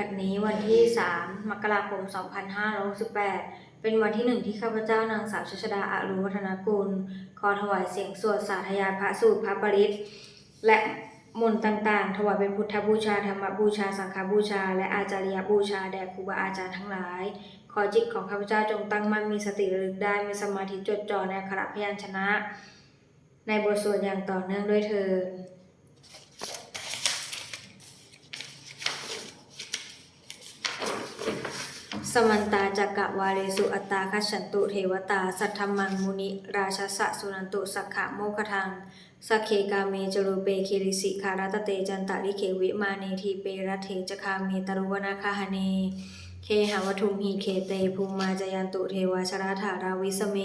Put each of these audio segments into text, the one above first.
บัดนี้วันที่ 3 มกราคม 2568 เป็นวันที่หนึ่งที่ข้าพเจ้านางสาวชชดาอารุวัฒนกุล ขอถวายเสียงสวดสาธยายพระสูตรพระปริตรและมนต์ต่างๆ ถวายเป็นพุทธบูชาธรรมบูชา สังฆบูชา และอาจาริยบูชาแด่ครูบาอาจารย์ทั้งหลาย ขอจิตของข้าพเจ้าจงตั้งมั่นมีสติระลึกได้มีสมาธิจดจ่อในอักขระพยัญชนะ ในบทสวดอย่างต่อเนื่องด้วยเถิด สมันตาจักกะวาเรสุอัตตาคัจฉันตุเทวตา สัทธมังมุนิ ราชสะสุนันตุสักขะโมคทังสักเคกาเมจรูเปคิริสิคารัตเตจันตะริเควิมาเนทีเปรัตเทจคาเมตรุวนาคาหเน เคหาวทุมหีเคเตภูมิมาจยันตุเทวาชราธาราวิสเม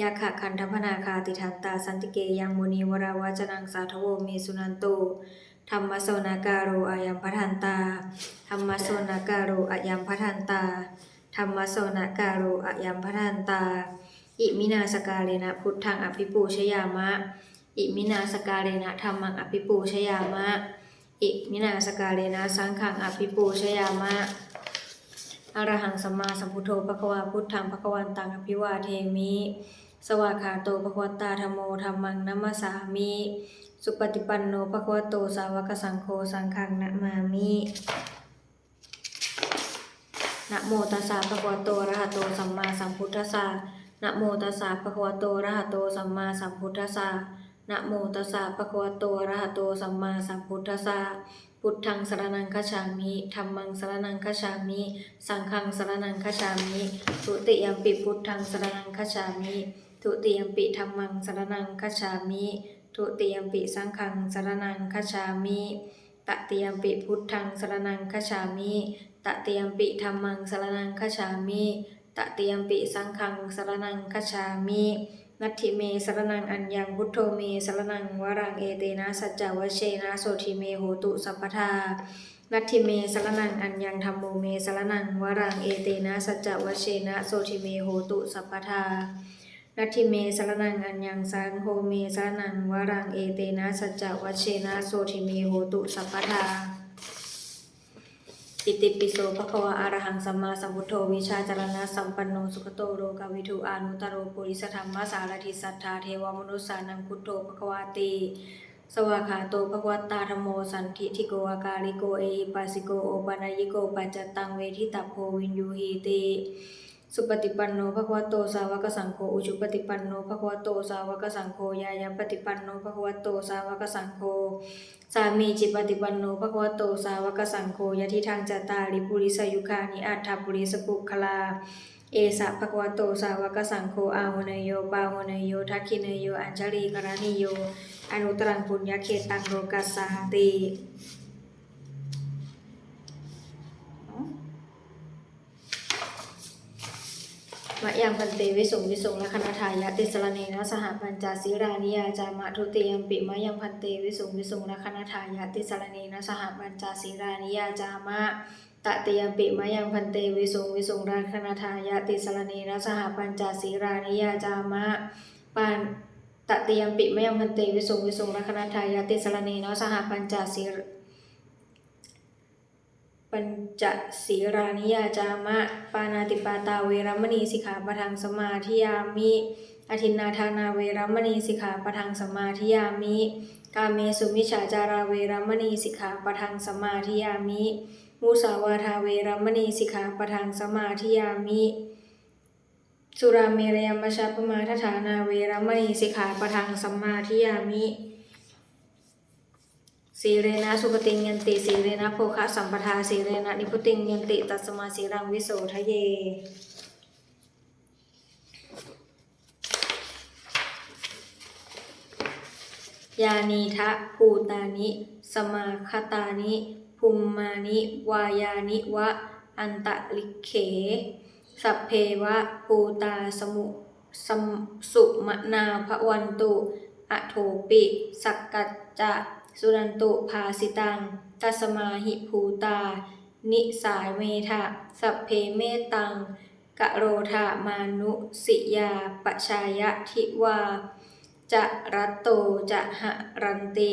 ยาขะคันธพนาคาติทันตาสันติเกยังมุนีวราวาจนังสาทโวเมสุนันตุ ธรรมโสนาการโรอายัมพัทันตา ธรรมโสนาการโรอายัมพัทันตา ธรรมโสนาการโรอายัมพัทันตา อิมินาสกาเลนะพุทธังอภิปูชยามะ อิมินาสกาเลนะธรรมังอภิปูชยามะ อิมินาสกาเลนะสังฆังอภิปูชยามะอรหังสัมมาสัมพุทโธภควาพุทธังภควันตังอภิวาเทมิ สวากขาโตภควตาธรรมโมธรรมังนัมมสามิ สุปฏิปันโนภควโตสาวกสังโฆสังฆังนะมามินะโมตัสสะภะคะวะโตอะระหะโตสัมมาสัมพุทธัสสะนะโมตัสสะภะคะวะโตอะระหะโตสัมมาสัมพุทธัสสะนะโมตัสสะภะคะวะโตอะระหะโตสัมมาสัมพุทธัสสะพุทธังสรณังคัจฉามิธัมมังสรณังคัจฉามิ สังฆังสรณังคัจฉามิทุติยัมปิพุทธังสรณังคัจฉามิ ทุติยมปิธัมมังสารณังคัจฉามิทุติยมปิสังฆังสารณังคัจฉามิตติยมปิพุทธังสารณังคัจฉามิตติยมปิธัมมังสารณังคัจฉามิตติยมปิสังฆังสารณังคัจฉามินัตถิเมสรณังอัญญังพุทโธเมสรณังวรังเอเตนะสัจจวเชนะโสทิเมโหตุสัพพทานัตถิเมสรณังอัญญังธรรมโมเมสรณังวรังเอเตนะสัจจวเชนะโสทิเมโหตุสัพพทา นัตถิเมสรณังอัญญังสังโฆเมสรณังวรังเอเตนะสัจจวัชเชนะโสทิเมโหตุสัพพทาอิติปิโสภควะอะรหังสัมมาสัมพุทโธวิชาจารณะสัมปันโนสุขโตโรกาวิทูอานุตโรปุริสธรรมสารทิสัทธาเทวมนุสานังพุทโธภควาติสวากขาโตภควตตาธรรมโมสันทิทิโกอาการิโกเอหิปัสิโกโอปานายิโกปัจจตังเวทิตาโพวินยูหีติ สุปฏิปันโนภควโตสาวกสังโฆอุชุปฏิปันโนภควโตสาวกสังโฆยายาปฏิปันโนภควโตสาวกสังโฆสามีจิตปฏิปันโนภควโตสาวกสังโฆยะทิทางจตาริปุริสยุคานิอัตถปุริสปุคลา เอสะภควโตสาวกสังโฆอาหุเนโยปาหุเนโยทักขิเนโยอัญชลีกรณิโย อนุตรังปุญญเขตังโลกัสสาติ มะยังพันเตวิสุงวิสุงละคณทายะติสรเนนะสหปัญจาศีรานิยาจามะทุติยมปิมะยังพันเตวิสุงวิสุงละคณทายะติสรเนนะสหปัญจาศีรานิยาจามะตติยมปิมะยังพันเตวิสุงวิสุงละคณทายะติสรเนนะสหปัญจาศีรานิยาจามะปานตติยมปิมะยังพันเตวิสุงวิสุงละคณทายะติสรเนนะสหปัญจาศีร ปัญจศีรานิยาจามะ ปานาติปาตาเวรมณีสิกขาปะทังสมาธิยามิอทินนาทานาเวรมณีสิกขาปะทังสมาธิยามิ กาเมสุมิชฌาจาราเวรมณีสิกขาปะทังสมาธิยามิ มุสาวาทาเวรมณีสิกขาปะทังสมาธิยามิสุราเมรยมชาปมาทฐานาเวรมณีสิกขาปะทังสมาธิยามิ สีเรนะสุปติงยันติสีเรนะโภคะสัมปทาสีเรนะนิพุติงยันติตัสมาสีรังวิโสทะเย ยานีทะภูตานิ สมาคตานิ ภูมมานิ วายานิวะ อันตะลิเข สัพเพวะภูตาสมุสมสุมนาภวันตุ อโถปิ สักกัจจะ สุนันตุภาสิตัง ตัสมาหิภูตา นิสายเมทะ สัพเพเมตัง กะโรธามานุสิยาปชายะทิวา จะรัตโตจะหะรันติ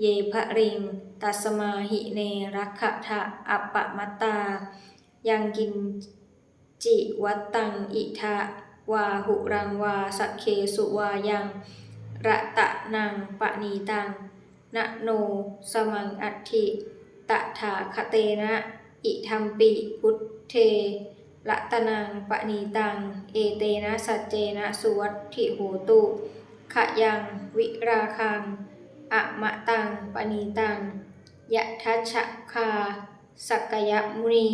เยภริง ตัสมาหิเนรักขะทะอัปปะมัตา ยังกินจิวัตตังอิทะวาหุรังวาสักเคสุวายังระตะนังปะนีตัง นะโน สมังอัตถิ ตถาคเตนะ อิทัมปิ พุทเทละตนังปะนีตัง เอเตนะสัจเจนะสุวัตถิโหตุขยังวิราคัง อะมะตังปณีตัง ยะทัชคา สักยมุนี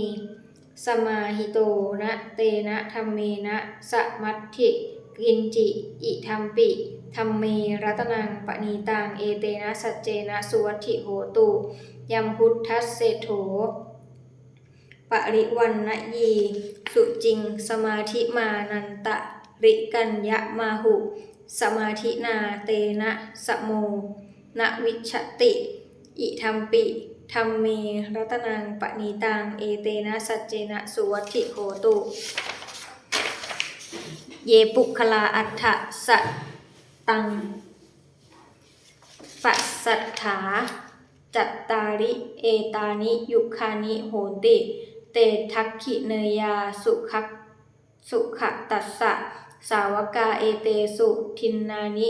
สมาหิโตนะเตนะธรรมเมนะสมัตถิกินจิ อิทัมปิ ธรรมเมรัตนังปณีตัง เอเตนะสัจเจนะสุวัติโหตุยมพุทธัสเสโถปริวันนะยี สุจิง สมาธิมานันตะริกัญญะมาหุ สมาธินาเตนะสโมนวิชติ อิทัมปิธรรมเมรัตนังปณีตัง เอเตนะสัจเจนะสุวัติโหตุ เยปุคลาอัฏฐสัต ตังปัสสัทธาจัตตาริเอตานิยุคานิโหติ เตทักขิเนยาสุขสุขตัสสะ สาวกาเอเตสุทินนานิ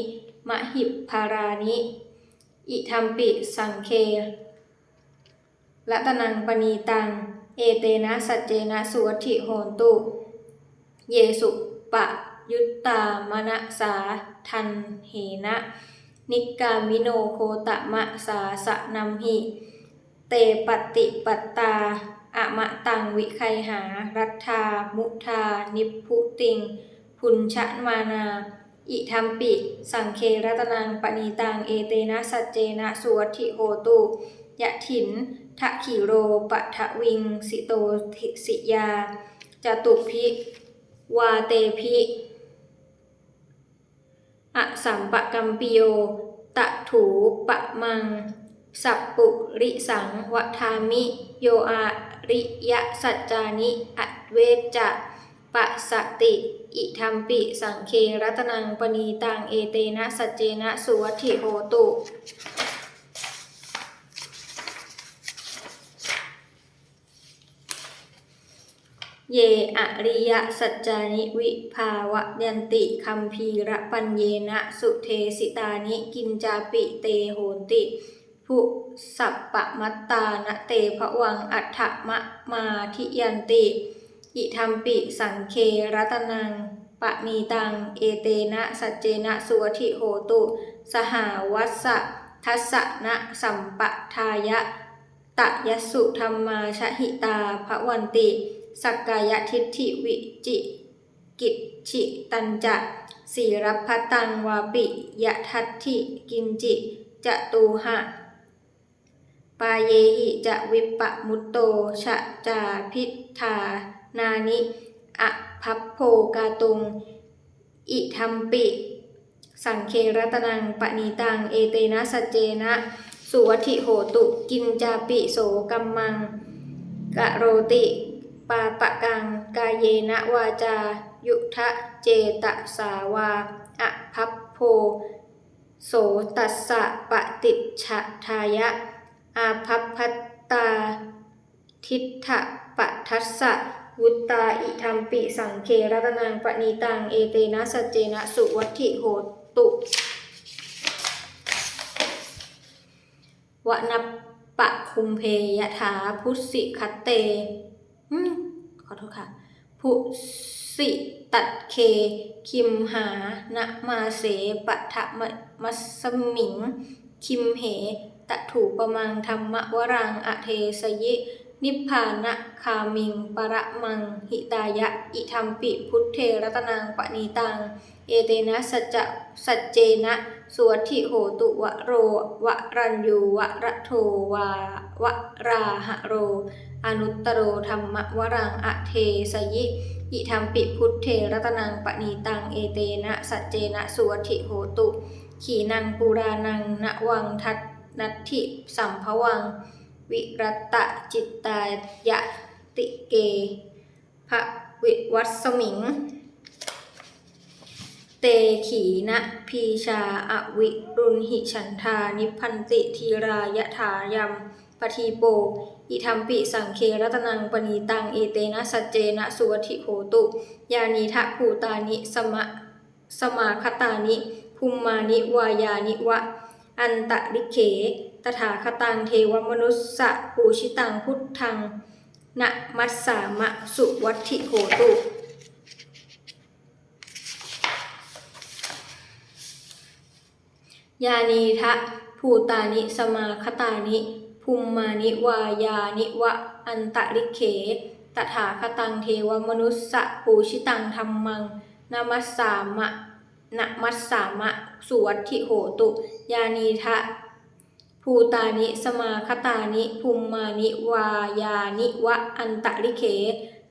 มหิปภารานิ อิทัมปิสังเคละตนังปณีตัง เอเตนะสัจเจนะสุวัติโหนตุ เยสุปะ ยุตตามณสาทันเหนะ นิกามิโนโคตะมะสาสะนัมหิ เตปฏิปตตาอะมะตังวิไคหา รัตธามุทา นิพุติง พุญชมานา อิทัมปิ สังเครัตนังปณีตัง เอเตนะสัจเจนะสุวัติโหตุยะถินทะขีโรปะทะวิง สิโตทิสิยาจตุพิ วาเตพิ อสัมปะกัมปิโย ตะถูปะมัง สัพปุริสังวทามิ โยอาริยะสัจจานิอเวจจะปะสติ อิทัมปิสังเครัตนังปณีตังเอเตนะสัจเจนะสุวัติโหตุ เยอริยสัจจานิวิภาวะยันติคัมภีระปัญเยนะสุเทสิตานิกินจาปิเตโหนติภุสัปปะมัตตานะเตภวังอัฏฐมะมาทิยันติ อิทัมปิสังเครัตนังปะนีตัง เอเตนะสัจเจนะสุวทิโหตุ สหาวัสสะทัสสะนะสัมปะทายะตะยสสุธรรมาชหิตาภวันติ สักกายทิฏฐิวิจิกิจฉิตันจะสีรพตังวาปิยะทัตถิกินจิจะตูหะ ปาเยหิจะวิปปะมุตโตชะจาพิธานานิอะพัพโพกาตุง อิทัมปิ สังเครัตนังปณีตัง เอเตนะสเจนะ สุวัติโหตุ กินจาปิโสกัมมังกะโรติ ปาปะกังกายเยนะวาจา ยุทะเจตสาวาอะพัพโพ โสตัสสะปฏิจฉทายะ อาภัพพัตตา ทิฏฐปัทัสสะวุตตาอิทัมปิสังเครัตนังปณีตัง เอเตนะสัจเจนะสุวัติโหตุวนัปปะคุมเพยถาพุสิคัตเต อืมขอโทษค่ะพุสิตัดเค คิมหานะมาเสปะทะมะมัสมิง คิมเหตะถูปมังธรรมวรังอเทสยิ นิพพานะคามิง ประมัง หิตายะ อิทัมปิพุทเทรัตนังปณีตัง เอเตนะสัจสัจเจนะสวัตถิโหตุวะโรวะรัญยูวะระโทวาวะราหะโร อนุตตโรธรรมวรังอเทสยิอิทัมปิพุทเทรัตนังปณีตังเอเตนะสัจเจนะสวัติโหตุ ขีนังปูรานังณวังทัตนัตถิสัมภวัง วิรัตตจิตตายะติเกภะวิวัสสมิง เตขีนะพีชาอวิรุณหิฉันทานิพันติทีรายะถายัม ปทีโป อิทัมปิสังเครัตนังปณีตัง เอเตนะสัจเจนะสุวัติโหตุ ยานีทะภูตานิสมะสมาคตานิภูมมานิวายานิวะ อันตะริเข ตถาคตังเทวมนุสสะปูชิตังพุทธังนะมัสสามะสุวัติโหตุยานีทะภูตานิสมาคตานิ ภูมมานิวายานิวะอันตะริเข ตถาคตังเทวมนุสสะปูชิตังธรรมังนามัสสามะนะมัสสามะสุวัตถิโหตุ ยานีทะ ภูตานิ สมาคตานิ ภูมมานิวายานิวะอันตะริเข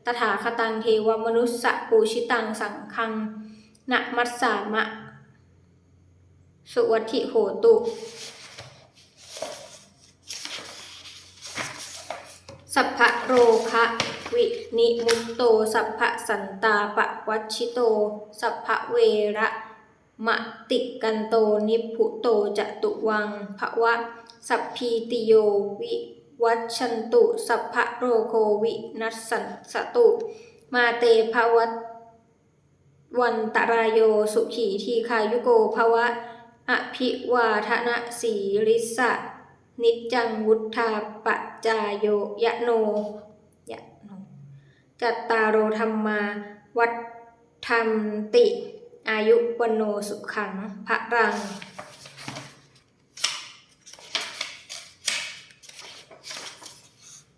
ตถาคตังเทวมนุสสะปูชิตังสังคังนะมัสสามะ สุวัตถิโหตุ สัพพะโรคะวินิมุตโต สัพพะสันตาปะวัชิโต สัพพะเวระมะติกันโตนิพุโตจตุวังภวะ สัพพีติโยวิวัชชันตุ สัพพะโรโควินัสสันสตุ มาเตภวัตวันตรายโยสุขีทีคายุโกภวะ อภิวาทนะสีริสะ นิจจังวุธาปจายโยยะโนยะโนจัตตารโอธรรมา วัฒธรรมติ อายุวโนสุขังพระรัง